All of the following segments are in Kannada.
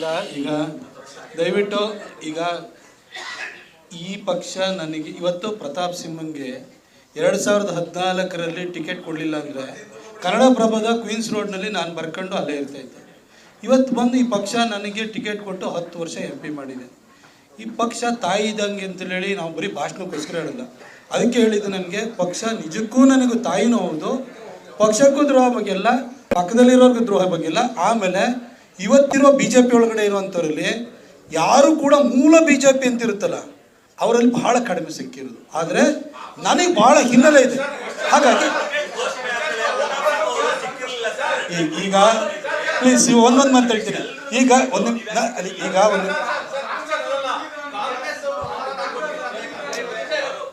ಇಲ್ಲ, ಈಗ ದಯವಿಟ್ಟು ಈಗ ಈ ಪಕ್ಷ ನನಗೆ ಇವತ್ತು ಪ್ರತಾಪ್ ಸಿಂಹಂಗೆ ಎರಡು ಸಾವಿರದ ಹದಿನಾಲ್ಕರಲ್ಲಿ ಟಿಕೆಟ್ ಕೊಡಲಿಲ್ಲ ಅಂದರೆ ಕನ್ನಡಪ್ರಭದ ಕ್ವೀನ್ಸ್ ರೋಡ್ನಲ್ಲಿ ನಾನು ಬರ್ಕೊಂಡು ಅಲ್ಲೇ ಇರ್ತಾ ಇದ್ದೆ. ಇವತ್ತು ಬಂದು ಈ ಪಕ್ಷ ನನಗೆ ಟಿಕೆಟ್ ಕೊಟ್ಟು ಹತ್ತು ವರ್ಷ ಎಂ ಪಿ ಮಾಡಿದೆ. ಈ ಪಕ್ಷ ತಾಯಿ ಇದ್ದಂಗೆ ಅಂತೇಳಿ ನಾವು ಬರೀ ಭಾಷಣಕ್ಕೋಸ್ಕರ ಹೇಳಲ್ಲ. ಅದಕ್ಕೆ ಹೇಳಿದ್ದು ನನಗೆ ಪಕ್ಷ ನಿಜಕ್ಕೂ ನನಗೂ ತಾಯಿನೂ ಹೌದು, ಪಕ್ಷಕ್ಕೂ ದ್ರೋಹ ಬಗ್ಗೆ ಇಲ್ಲ ಪಕ್ಕದಲ್ಲಿರೋರ್ಗೂ ದ್ರೋಹ ಬಗ್ಗೆ ಇಲ್ಲ ಆಮೇಲೆ ಇವತ್ತಿರೋ ಬಿ ಜೆ ಪಿ ಒಳಗಡೆ ಇರುವಂಥವ್ರಲ್ಲಿ ಯಾರು ಕೂಡ ಮೂಲ ಬಿ ಜೆ ಪಿ ಅಂತ ಇರುತ್ತಲ್ಲ ಅವರಲ್ಲಿ ಬಹಳ ಕಡಿಮೆ ಸಿಕ್ಕಿರೋದು ಆದರೆ ನನಗೆ ಬಹಳ ಹಿನ್ನೆಲೆ ಇದೆ. ಹಾಗಾಗಿ ಈಗ ಪ್ಲೀಸ್ ಒಂದೊಂದು ಮಾತು ಹೇಳ್ತೀನಿ. ಈಗ ಒಂದು ಈಗ ಒಂದು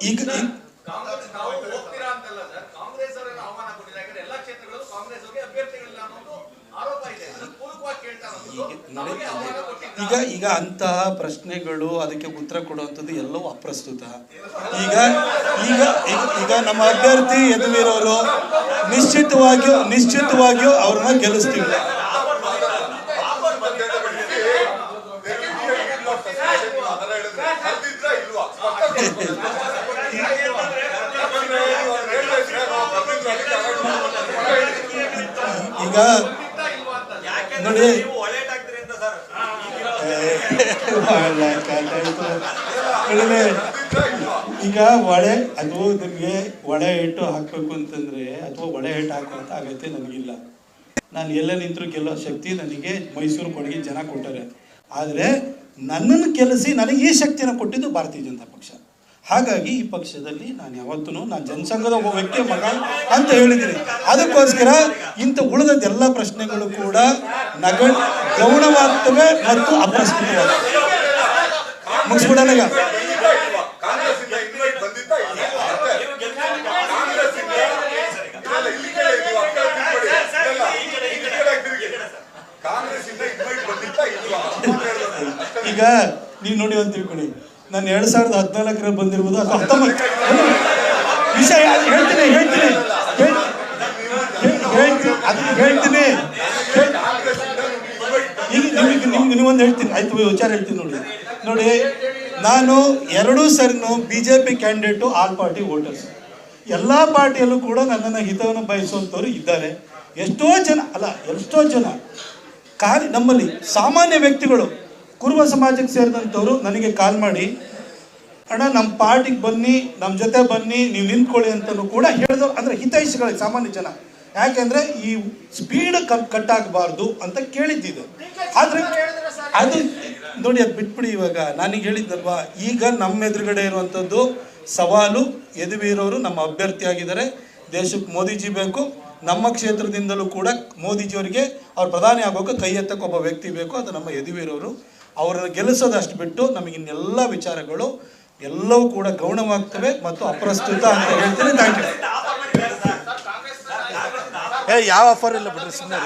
ಈಗ ಈಗ ಈಗ ಅಂತಹ ಪ್ರಶ್ನೆಗಳು ಅದಕ್ಕೆ ಉತ್ತರ ಕೊಡುವಂಥದ್ದು ಎಲ್ಲವೂ ಅಪ್ರಸ್ತುತ. ಈಗ ಈಗ ಈಗ ನಮ್ಮ ಅಭ್ಯರ್ಥಿ ಯದುವೀರವರು ನಿಶ್ಚಿತವಾಗಿಯೂ ನಿಶ್ಚಿತವಾಗಿಯೂ ಅವ್ರನ್ನ ಗೆಲ್ಲಿಸ್ತೀವಿ. ಈಗ ನೋಡಿ ನೀವು ಒಳ್ಳೆಯದಾಗ್ತೀರಿ ಅಂತ ಸರ್ ಬಹಳ ಕಾಲ ಆಯ್ತು. ಕಡಿಮೆ. ಈಗ ಒಳೆ ಅದು ನಿಮಗೆ ಒಳೆ ಹಿಟ್ಟು ಹಾಕಬೇಕು ಅಂತಂದ್ರೆ ಅಥವಾ ಒಳೆ ಹಿಟ್ಟು ಹಾಕುವಂತ ಅಗತ್ಯ ನನಗಿಲ್ಲ ನಾನು ಎಲ್ಲ ನಿಂತರೂ ಗೆಲ್ಲೋ ಶಕ್ತಿ ನನಗೆ ಮೈಸೂರು ಕೊಡುಗೆ ಜನ ಕೊಟ್ಟರೆ ಆದರೆ ನನ್ನನ್ನು ಕೆಲಸಿ ನನಗೆ ಈ ಶಕ್ತಿಯನ್ನು ಕೊಟ್ಟಿದ್ದು ಭಾರತೀಯ ಜನತಾ ಪಕ್ಷ. ಹಾಗಾಗಿ ಈ ಪಕ್ಷದಲ್ಲಿ ನಾನು ಯಾವತ್ತೂ ನಾನು ಜನಸಂಘದ ಒಬ್ಬ ವ್ಯಕ್ತಿಯ ಮಗ ಅಂತ ಹೇಳಿದ್ದೀನಿ. ಅದಕ್ಕೋಸ್ಕರ ಇಂಥ ಉಳಿದದ್ದೆಲ್ಲ ಪ್ರಶ್ನೆಗಳು ಕೂಡ ನಗ, ಗೌಣವಾಗ್ತವೆ ಮತ್ತು ಅಪ್ರಸ್ತುತವಾಗ್ತವೆ. ಮುಗಿಸ್ಬಿಡೋಣ ಈಗ. ಈಗ ನೀವು ನೋಡಿ ಅಂತ ತಿಳ್ಕೊಳ್ಳಿ. ನಾನು ಎರಡ್ ಸಾವಿರದ ಹದಿನಾಲ್ಕರಲ್ಲಿ ಬಂದಿರ್ಬೋದು ಅದು ಹತ್ತೊಂಬತ್ತು ವಿಷಯ ಹೇಳ್ತೀನಿ ಹೇಳ್ತೀನಿ. ಹೇಳ್- ಹೇಳ್- ಹೇಳ್ತೀನಿ. ಈಗ ನಿಮಗೆ, ನಿಮ್ಗೆ ನೀವೊಂದು ಹೇಳ್ತೀನಿ. ಆಯ್ತು ವಿಚಾರ ಹೇಳ್ತೀನಿ ನೋಡಿ. ನೋಡಿ, ನಾನು ಎರಡೂ ಸರಿನೂ B J P candidate all party voters. ಎಲ್ಲ ಪಾರ್ಟಿಯಲ್ಲೂ ಕೂಡ ನನ್ನನ್ನು ಹಿತವನ್ನು ಬಯಸುವಂಥವ್ರು ಇದ್ದಾರೆ. ಎಷ್ಟೋ ಜನ, ಅಲ್ಲ, ಎಷ್ಟೋ ಜನ. ಖಾಲಿ ನಮ್ಮಲ್ಲಿ ಸಾಮಾನ್ಯ ವ್ಯಕ್ತಿಗಳು ಕುರುಬ ಸಮಾಜಕ್ಕೆ ಸೇರಿದಂಥವ್ರು ನನಗೆ ಕಾಲ್ ಮಾಡಿ, ಅಣ್ಣ ನಮ್ಮ ಪಾರ್ಟಿಗೆ ಬನ್ನಿ ನಮ್ಮ ಜೊತೆ ಬನ್ನಿ, ನೀವು ನಿಂತ್ಕೊಳ್ಳಿ ಅಂತಲೂ ಕೂಡ ಹೇಳಿದ್ರು ಅಂದರೆ ಹಿತೈಷಿಗಳಿಗೆ ಸಾಮಾನ್ಯ ಜನ. ಯಾಕೆಂದ್ರೆ ಈ ಸ್ಪೀಡ್ ಕಟ್ ಆಗಬಾರ್ದು ಅಂತ ಕೇಳಿದ್ದಿದೆ. ಆದರೆ ಅದು ನೋಡಿ, ಅದು ಬಿಟ್ಬಿಡಿ ಇವಾಗ. ನನಗೆ ಹೇಳಿದ್ದಲ್ವಾ ಈಗ ನಮ್ಮ ಎದುರುಗಡೆ ಇರುವಂಥದ್ದು ಸವಾಲು ಯದುವೀರವರು ನಮ್ಮ ಅಭ್ಯರ್ಥಿ ಆಗಿದ್ದಾರೆ. ದೇಶಕ್ಕೆ ಮೋದಿಜಿ ಬೇಕು. ನಮ್ಮ ಕ್ಷೇತ್ರದಿಂದಲೂ ಕೂಡ ಮೋದಿಜಿಯವರಿಗೆ ಅವ್ರು ಪ್ರಧಾನಿ ಆಗೋಕೆ ಕೈ ಎತ್ತಕ್ಕೊಬ್ಬ ವ್ಯಕ್ತಿ ಬೇಕು. ಅದು ನಮ್ಮ ಯದುವೀರವರು ಅವರನ್ನು ಗೆಲ್ಲಿಸೋದಷ್ಟು ಬಿಟ್ಟು ನಮಗೆ ಇನ್ನೆಲ್ಲ ವಿಚಾರಗಳು ಎಲ್ಲವೂ ಕೂಡ ಗೌಣವಾಗ್ತವೆ ಮತ್ತು ಅಪ್ರಸ್ತುತ ಅಂತ ಹೇಳ್ತೀನಿ. ಥ್ಯಾಂಕ್ ಯು ಏ ಯಾವ ಆಫರ್ ಇಲ್ಲ ಬಿಡ್ರಿ ಸುಮ್ಮನೆ